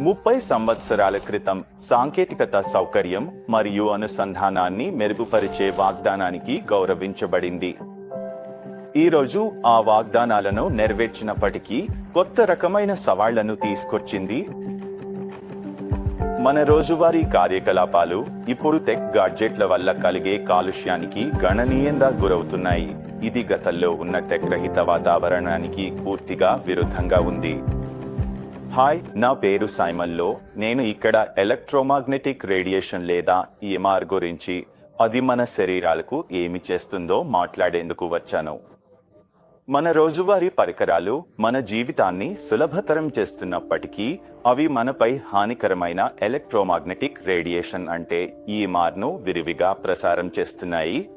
ముప్పై సంవత్సరాల క్రితం సాంకేతికత సౌకర్యం మరియు అనుసంధానాన్ని మెరుగుపరిచే వాగ్దానానికి గౌరవించబడింది. ఈరోజు ఆ వాగ్దానాలను నెరవేర్చినప్పటికీ కొత్త రకమైన సవాళ్ళను తీసుకొచ్చింది మన రోజువారీ కార్యకలాపాలు ఇప్పుడు టెక్ గాడ్జెట్ల వల్ల కలిగే కాలుష్యానికి గణనీయంగా గురవుతున్నాయి. ఇది గతంలో ఉన్న టెక్ రహిత వాతావరణానికి పూర్తిగా విరుద్ధంగా ఉంది. హాయ్ నా పేరు సైమన్లో నేను ఇక్కడ ఎలక్ట్రోమాగ్నెటిక్ రేడియేషన్ లేదా ఈఎంఆర్ గురించి అది మన శరీరాలకు ఏమి చేస్తుందో మాట్లాడేందుకు వచ్చాను. మన రోజువారీ పరికరాలు మన జీవితాన్ని సులభతరం చేస్తున్నప్పటికీ అవి మనపై హానికరమైన ఎలక్ట్రోమాగ్నెటిక్ రేడియేషన్ అంటే ఈఎంఆర్ను విరివిగా ప్రసారం చేస్తున్నాయి.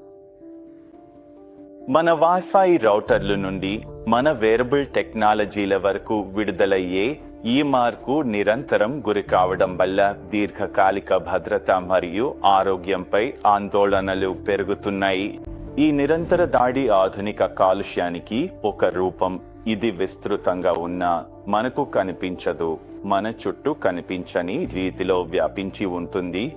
మన వైఫై రౌటర్లు నుండి మన వేరబుల్ టెక్నాలజీల వరకు విడుదలయ్యే ఈ మార్కు నిరంతరం గురి కావడం వల్ల దీర్ఘకాలిక భద్రత మరియు ఆరోగ్యంపై ఆందోళనలు పెరుగుతున్నాయి. ఈ నిరంతర దాడి ఆధునిక కాలుష్యానికి ఒక రూపం. ఇది విస్తృతంగా ఉన్న మనకు కనిపించదు. మన చుట్టూ కనిపించని రీతిలో వ్యాపించి ఉంటుంది.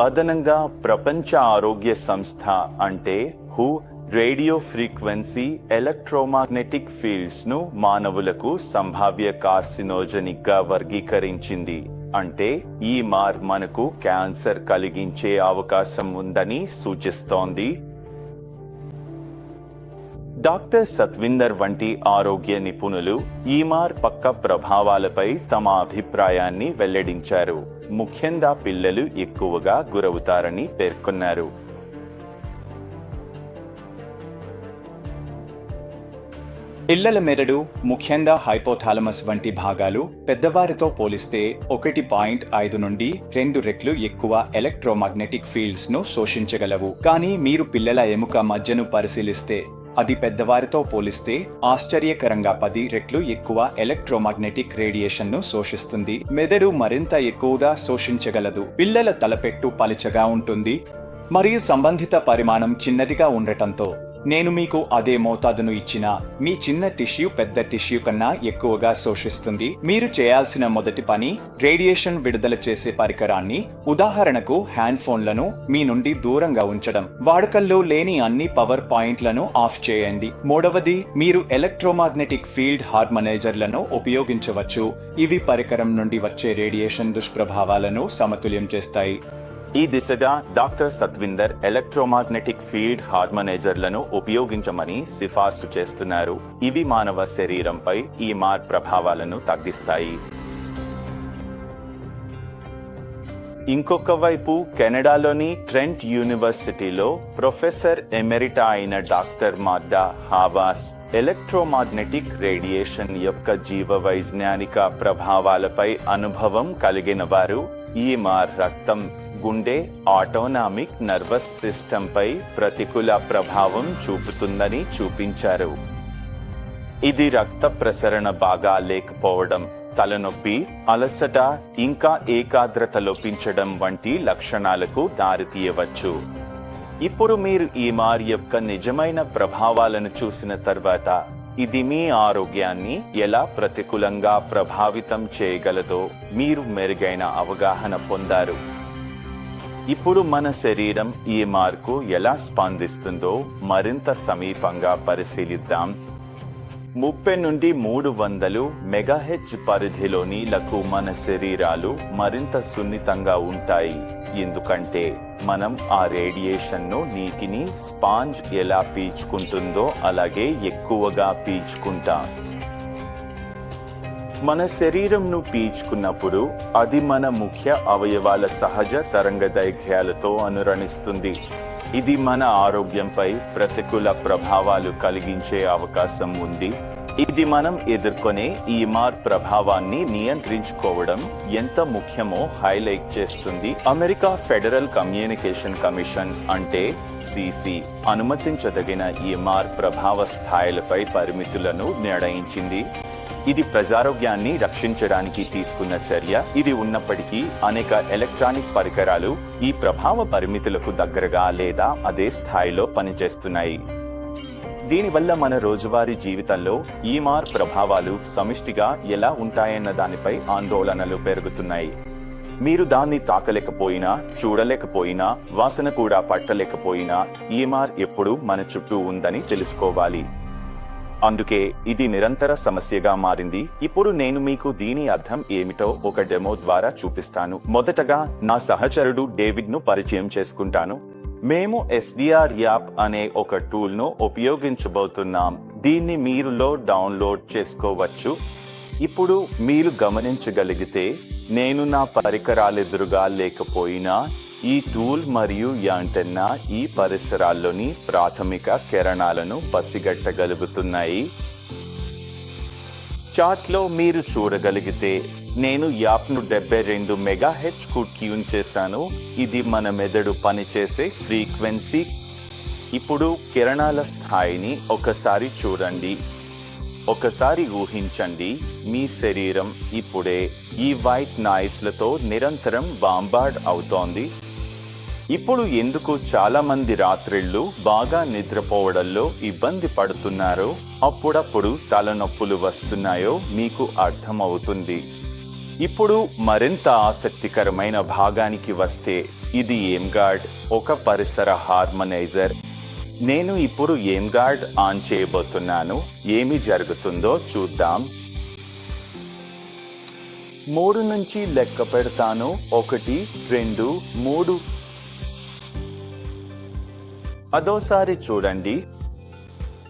అదనంగా ప్రపంచ ఆరోగ్య సంస్థ అంటే హూ రేడియో ఫ్రీక్వెన్సీ ఎలక్ట్రోమాగ్నెటిక్ ఫీల్డ్స్ను మానవులకు సంభావ్య కార్సినోజనిక్గా వర్గీకరించింది. అంటే ఈ మార్ మనకు క్యాన్సర్ కలిగించే అవకాశం ఉందని సూచిస్తోంది. డాక్టర్ సత్విందర్ వంటి ఆరోగ్య నిపుణులు ఈమార్ పక్క ప్రభావాలపై తమ అభిప్రాయాన్ని వెల్లడించారు. ముఖ్యంగా పిల్లలు ఎక్కువగా గురవుతారని పేర్కొన్నారు. పిల్లల మెదడు ముఖ్యంగా హైపోథాలమస్ వంటి భాగాలు పెద్దవారితో పోలిస్తే ఒకటి పాయింట్ ఐదు నుండి రెండు రెట్లు ఎక్కువ ఎలక్ట్రోమాగ్నెటిక్ ఫీల్డ్స్ను శోషించగలవు. కానీ మీరు పిల్లల ఎముక మధ్యను పరిశీలిస్తే అది పెద్దవారితో పోలిస్తే ఆశ్చర్యకరంగా పది రెట్లు ఎక్కువ ఎలక్ట్రోమాగ్నెటిక్ రేడియేషన్ను శోషిస్తుంది. మెదడు మరింత ఎక్కువగా శోషించగలదు. పిల్లల తలపెట్టు పలుచగా ఉంటుంది. మరియు సంబంధిత పరిమాణం చిన్నదిగా ఉండటంతో నేను మీకు అదే మోతాదును ఇచ్చిన మీ చిన్న టిష్యూ పెద్ద టిష్యూ కన్నా ఎక్కువగా శోషిస్తుంది. మీరు చేయాల్సిన మొదటి పని రేడియేషన్ విడుదల చేసే పరికరాన్ని ఉదాహరణకు హ్యాండ్ ఫోన్లను మీ నుండి దూరంగా ఉంచడం. వాడుకల్లో లేని అన్ని పవర్ పాయింట్లను ఆఫ్ చేయండి. మూడవది మీరు ఎలక్ట్రోమాగ్నెటిక్ ఫీల్డ్ హార్మనైజర్లను ఉపయోగించవచ్చు. ఇవి పరికరం నుండి వచ్చే రేడియేషన్ దుష్ప్రభావాలను సమతుల్యం చేస్తాయి. ఈ దిశగా డాక్టర్ సత్విందర్ ఎలక్ట్రోమాగ్నెటిక్ ఫీల్డ్ హార్మనైజర్లను ఉపయోగించమని సిఫార్సు చేస్తున్నారు. ఇవి మానవ శరీరంపై ఈ మార్ ప్రభావాలను తగ్గిస్తాయి. ఇంకొక వైపు కెనడాలోని ట్రెంట్ యూనివర్సిటీలో ప్రొఫెసర్ ఎమెరిటా అయిన doctor Magda Havas electromagnetic radiation యొక్క జీవ వైజ్ఞానిక ప్రభావాలపై అనుభవం కలిగిన వారు. ఈ మార్ రక్తం గుండె ఆటోనామిక్ నర్వస్ సిస్టంపై ప్రతికూల ప్రభావం చూపుతుందని చూపించారు. ఇది రక్త ప్రసరణ బాగా లేకపోవడం తలనొప్పి అలసట ఇంకా ఏకాగ్రత లోపించడం వంటి లక్షణాలకు దారితీయవచ్చు ఇప్పుడు మీరు ఈ మార్ యొక్క నిజమైన ప్రభావాలను చూసిన తర్వాత ఇది మీ ఆరోగ్యాన్ని ఎలా ప్రతికూలంగా ప్రభావితం చేయగలదో మీరు మెరుగైన అవగాహన పొందారు. ఇప్పుడు మన శరీరం ఈ మార్కు ఎలా స్పందిస్తుందో మరింత సమీపంగా పరిశీలిద్దాం. ముప్పై నుండి మూడు వందలు మెగాహెచ్ పరిధిలోని లకు మన శరీరాలు మరింత సున్నితంగా ఉంటాయి. ఎందుకంటే మనం ఆ రేడియేషన్ను నీటిని స్పాంజ్ ఎలా పీల్చుకుంటుందో అలాగే ఎక్కువగా పీల్చుకుంటాం. మన శరీరంను పీల్చుకున్నప్పుడు అది మన ముఖ్య అవయవాల సహజ తరంగదైర్ఘ్యాలతో అనురణిస్తుంది. ఇది మన ఆరోగ్యంపై ప్రతికూల ప్రభావాలు కలిగించే అవకాశం ఉంది. ఇది మనం ఎదుర్కొనే ఈ మార్ ప్రభావాన్ని నియంత్రించుకోవడం ఎంత ముఖ్యమో హైలైట్ చేస్తుంది. అమెరికా ఫెడరల్ కమ్యూనికేషన్ కమిషన్ అంటే సిసి అనుమతించదగిన ఈ మార్ ప్రభావ స్థాయిలపై పరిమితులను నిర్ణయించింది. ఇది ప్రజారోగ్యాన్ని రక్షించడానికి తీసుకున్న చర్య. ఇది ఉన్నప్పటికీ అనేక ఎలక్ట్రానిక్ పరికరాలు ఈ ప్రభావ పరిమితులకు దగ్గరగా లేదా అదే స్థాయిలో పనిచేస్తున్నాయి. దీనివల్ల మన రోజువారీ జీవితంలో ఈమార్ ప్రభావాలు సమిష్టిగా ఎలా ఉంటాయన్న దానిపై ఆందోళనలు పెరుగుతున్నాయి. మీరు దాన్ని తాకలేకపోయినా చూడలేకపోయినా వాసన కూడా పట్టలేకపోయినా ఈమార్ ఎప్పుడూ మన చుట్టూ ఉందని తెలుసుకోవాలి. అందుకే ఇది నిరంతర సమస్యగా మారింది. ఇప్పుడు నేను మీకు దీని అర్థం ఏమిటో ఒక డెమో ద్వారా చూపిస్తాను. మొదటగా నా సహచరుడు డేవిడ్ను పరిచయం చేసుకుంటాను. మేము ఎస్డిఆర్ యాప్ అనే ఒక టూల్ను ఉపయోగించబోతున్నాం. దీన్ని మీరులో డౌన్లోడ్ చేసుకోవచ్చు. ఇప్పుడు మీరు గమనించగలిగితే నేను నా పరికరాలెదురుగా లేకపోయినా ఈ టూల్ మరియు యాంటెన్నా ఈ పరిసరాల్లోని ప్రాథమిక కిరణాలను పసిగట్టగలుగుతున్నాయి. చార్ట్లో మీరు చూడగలిగితే నేను యాప్ను డెబ్బై రెండు మెగా హెచ్ ట్యూన్ చేశాను. ఇది మన మెదడు పనిచేసే ఫ్రీక్వెన్సీ. ఇప్పుడు కిరణాల స్థాయిని ఒకసారి చూడండి. ఒకసారి ఊహించండి మీ శరీరం ఇప్పుడే ఈ వైట్ నాయిస్లతో నిరంతరం బాంబార్డ్ అవుతోంది. ఇప్పుడు ఎందుకు చాలామంది రాత్రిళ్ళు బాగా నిద్రపోవడంలో ఇబ్బంది పడుతున్నారో? అప్పుడప్పుడు తలనొప్పులు వస్తున్నాయో మీకు అర్థమవుతుంది. ఇప్పుడు మరింత ఆసక్తికరమైన భాగానికి వస్తే ఇది ఏంగార్డ్ ఒక పరిసర హార్మనైజర్. నేను ఇప్పుడు ఏంగార్డ్ ఆన్ చేయబోతున్నాను ఏమి జరుగుతుందో చూద్దాం. మూడు నుంచి లెక్క పెడతాను ఒకటి రెండు మూడు అదోసారి చూడండి.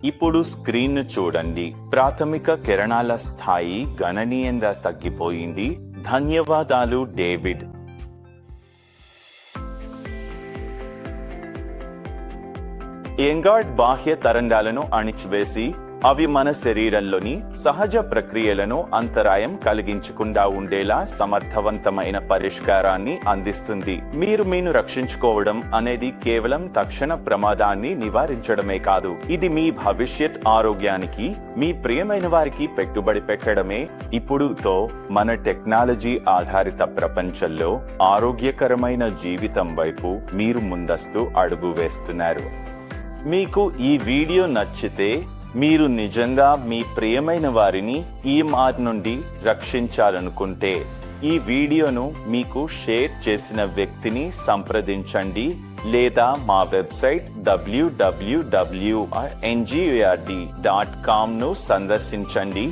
ఇప్పుడు స్క్రీన్ చూడండి. ప్రాథమిక కిరణాల స్థాయి గణనీయంగా తగ్గిపోయింది. ధన్యవాదాలు డేవిడ్. ఎంగార్డ్ బాహ్య తరంగాలను అణిచివేసి అవి మన శరీరంలోని సహజ ప్రక్రియలను అంతరాయం కలిగించకుండా ఉండేలా సమర్థవంతమైన పరిష్కారాన్ని అందిస్తుంది. మీరు మీను రక్షించుకోవడం అనేది కేవలం తక్షణ ప్రమాదాన్ని నివారించడమే కాదు. ఇది మీ భవిష్యత్ ఆరోగ్యానికి మీ ప్రియమైన వారికి పెట్టుబడి పెట్టడమే. ఇప్పుడుతో మన టెక్నాలజీ ఆధారిత ప్రపంచంలో ఆరోగ్యకరమైన జీవితం వైపు మీరు ముందస్తు అడుగు వేస్తున్నారు. మీకు ఈ వీడియో నచ్చితే మీరు నిజంగా మీ ప్రియమైన వారిని ఈ మార్ నుండి రక్షించాలనుకుంటే ఈ వీడియోను మీకు షేర్ చేసిన వ్యక్తిని సంప్రదించండి లేదా మా వెబ్సైట్ డబ్ల్యూడబ్ల్యూడబ్ల్యూఆర్ఎన్జిఆర్డి డాట్ కామ్ను సందర్శించండి.